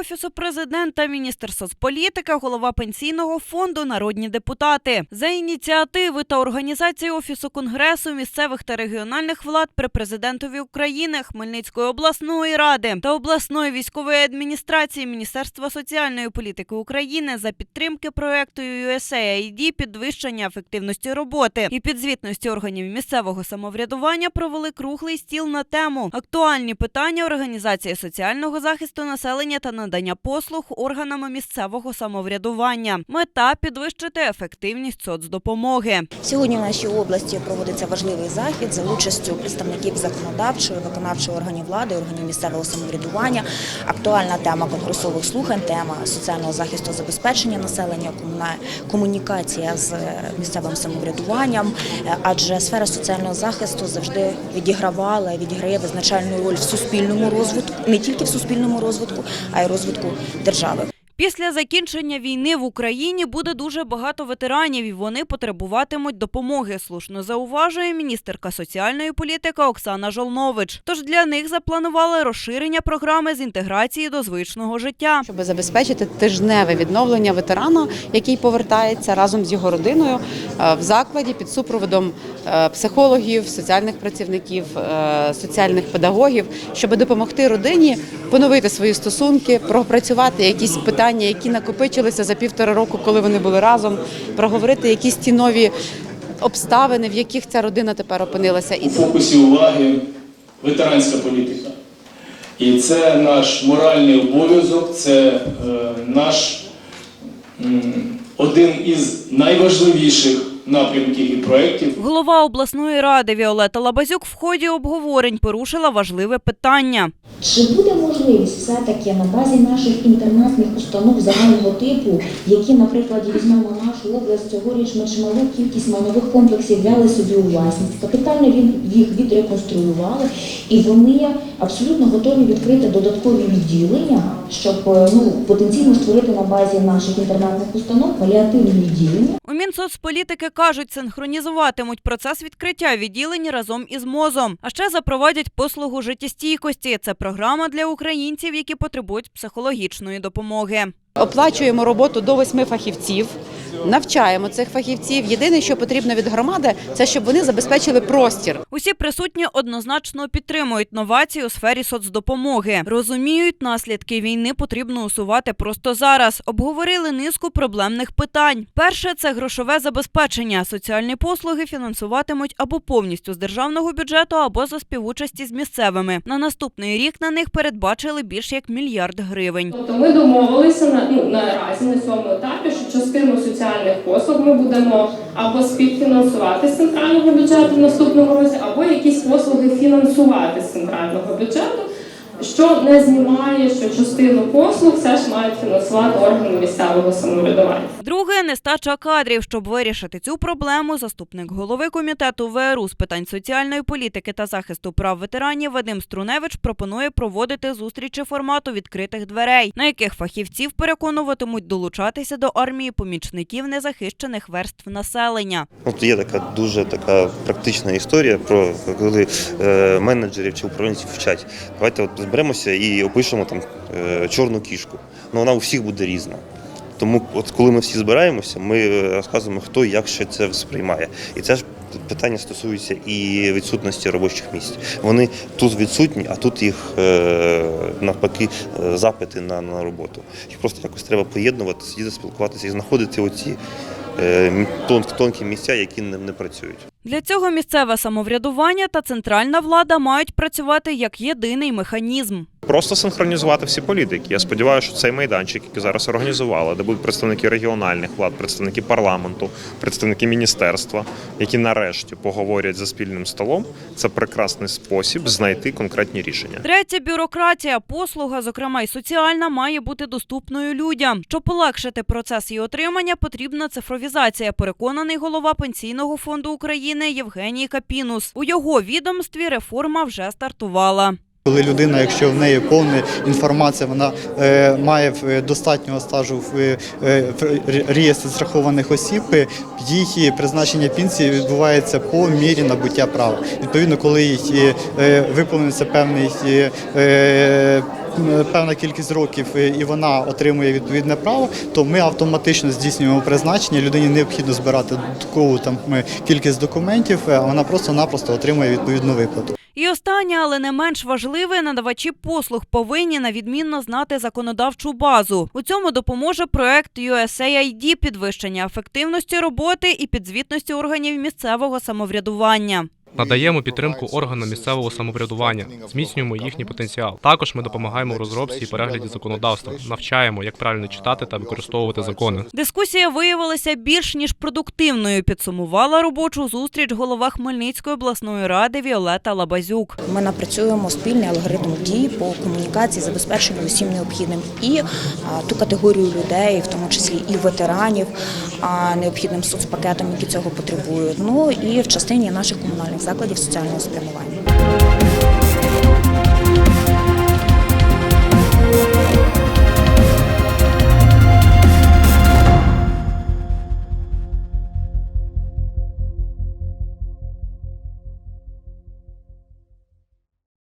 офісу президента, міністр соцполітики, голова пенсійного фонду, народні депутати. За ініціативи та організації офісу конгресу місцевих та регіональних влад при президентові України, Хмельницької обласної ради та обласної військової адміністрації Міністерства соціальної політики України за підтримки проекту USAID підвищення ефективності роботи і підзвітності органів місцевого самоврядування провели круглий стіл на тему актуальні питання організації соціального захисту населення та надання послуг органами місцевого самоврядування. Мета підвищити ефективність соцдопомоги. Сьогодні в нашій області проводиться важливий захід за участю представників законодавчої, виконавчої органів влади, органів місцевого самоврядування. Актуальна тема конгресових слухань, тема соціального захисту забезпечення населення, комунікація з місцевим самоврядуванням, Е, адже сфера соціального захисту завжди відігравала, відіграє визначальну роль в суспільному розвитку, не тільки в суспільному розвитку, а й розвитку держави. Після закінчення війни в Україні буде дуже багато ветеранів, і вони потребуватимуть допомоги. Слушно зауважує міністерка соціальної політики Оксана Жолнович. Тож для них запланували розширення програми з інтеграції до звичного життя. щоб забезпечити тижневе відновлення ветерана, який повертається разом з його родиною е, в закладі під супроводом е, психологів, соціальних працівників, е, соціальних педагогів, щоб допомогти родині поновити свої стосунки, пропрацювати якісь питання, які накопичилися за півтора року, коли вони були разом, проговорити якісь ті нові обставини, в яких ця родина тепер опинилася. у фокусі уваги ветеранська політика. І це наш моральний обов'язок, це е, наш один із найважливіших напрямків і проєктів. Голова обласної ради Віолета Лабазюк в ході обговорень порушила важливе питання. Чи буде можливість все-таки на базі наших інтернатних установ загального типу, які, наприклад, візьмемо нашу область, цьогоріч ми чималу кількість майнових комплексів взяли собі у власність, капітально він- їх відреконструювали, і вони абсолютно готові відкрити додаткові відділення, щоб е, ну, потенційно створити на базі наших інтернатних установ паліативні відділення. У Мінсоцполітики кажуть, синхронізуватимуть процес відкриття відділень разом із МОЗом. А ще запровадять послугу життєстійкості. Це програма для українців, які потребують психологічної допомоги. Оплачуємо роботу до восьми фахівців, навчаємо цих фахівців. Єдине, що потрібно від громади, це щоб вони забезпечили простір. Усі присутні однозначно підтримують новації у сфері соцдопомоги. Розуміють, наслідки війни потрібно усувати просто зараз. Обговорили низку проблемних питань. Перше це грошове забезпечення. Соціальні послуги фінансуватимуть або повністю з державного бюджету, або за співучасті з місцевими. На наступний рік на них передбачили більш як мільярд гривень. Тобто ми домовилися на ну наразі на цьому етапі, що частину соціальних послуг ми будемо або співфінансувати з центрального бюджету в наступному році, або якісь послуги фінансувати з центрального бюджету, що не знімає, що частину послуг все ж мають фінансувати органи місцевого самоврядування. Друге нестача кадрів. Щоб вирішити цю проблему, заступник голови комітету ВРУ з питань соціальної політики та захисту прав ветеранів Вадим Струневич пропонує проводити зустрічі формату відкритих дверей, на яких фахівців переконуватимуть долучатися до армії помічників незахищених верств населення. От є така дуже така практична історія про коли е, менеджерів чи управлінців вчать. Давайте от зберемося і опишемо там е, чорну кішку. Ну вона у всіх буде різна. Тому, от коли ми всі збираємося, ми е, розказуємо, хто як ще це сприймає. І це ж питання стосується і відсутності робочих місць. Вони тут відсутні, а тут їх е, навпаки запити на, на роботу. Їх просто якось треба поєднувати, сидіти, спілкуватися і знаходити оці тонкі місця, які не, не працюють. Для цього місцеве самоврядування та центральна влада мають працювати як єдиний механізм. Просто синхронізувати всі політики. Я сподіваюся, що цей майданчик, який зараз організували, де будуть представники регіональних влад, представники парламенту, представники міністерства, які нарешті поговорять за спільним столом. Це прекрасний спосіб знайти конкретні рішення. Третя бюрократія, послуга, зокрема й соціальна, має бути доступною людям. Щоб полегшити процес її отримання, потрібна цифровізація. Переконаний голова пенсійного фонду України Євгеній Капінус. У його відомстві реформа вже стартувала. Коли людина, якщо в неї повна інформація, вона е, має е, достатнього стажу в, е, в реєстрі страхованих осіб, е, її призначення пенсії відбувається по мірі набуття права. Відповідно, коли їй е, виповниться певний е, е, певна кількість років е, і вона отримує відповідне право, то ми автоматично здійснюємо призначення. Людині необхідно збирати додаткову там е, кількість документів, е, а вона просто-напросто отримує відповідну виплату. І останнє, але не менш важливе, надавачі послуг повинні на відмінно знати законодавчу базу. У цьому допоможе проект USAID підвищення ефективності роботи і підзвітності органів місцевого самоврядування. Надаємо підтримку органам місцевого самоврядування, зміцнюємо їхній потенціал. Також ми допомагаємо в розробці і перегляді законодавства, навчаємо, як правильно читати та використовувати закони. Дискусія виявилася більш ніж продуктивною. Підсумувала робочу зустріч голова Хмельницької обласної ради Віолета Лабазюк. Ми напрацюємо спільний алгоритм дій по комунікації, забезпеченню усім необхідним і ту категорію людей, в тому числі і ветеранів, а, необхідним соцпакетом, які цього потребують. Ну і в частині наших комунальних закладів соціального спрямування.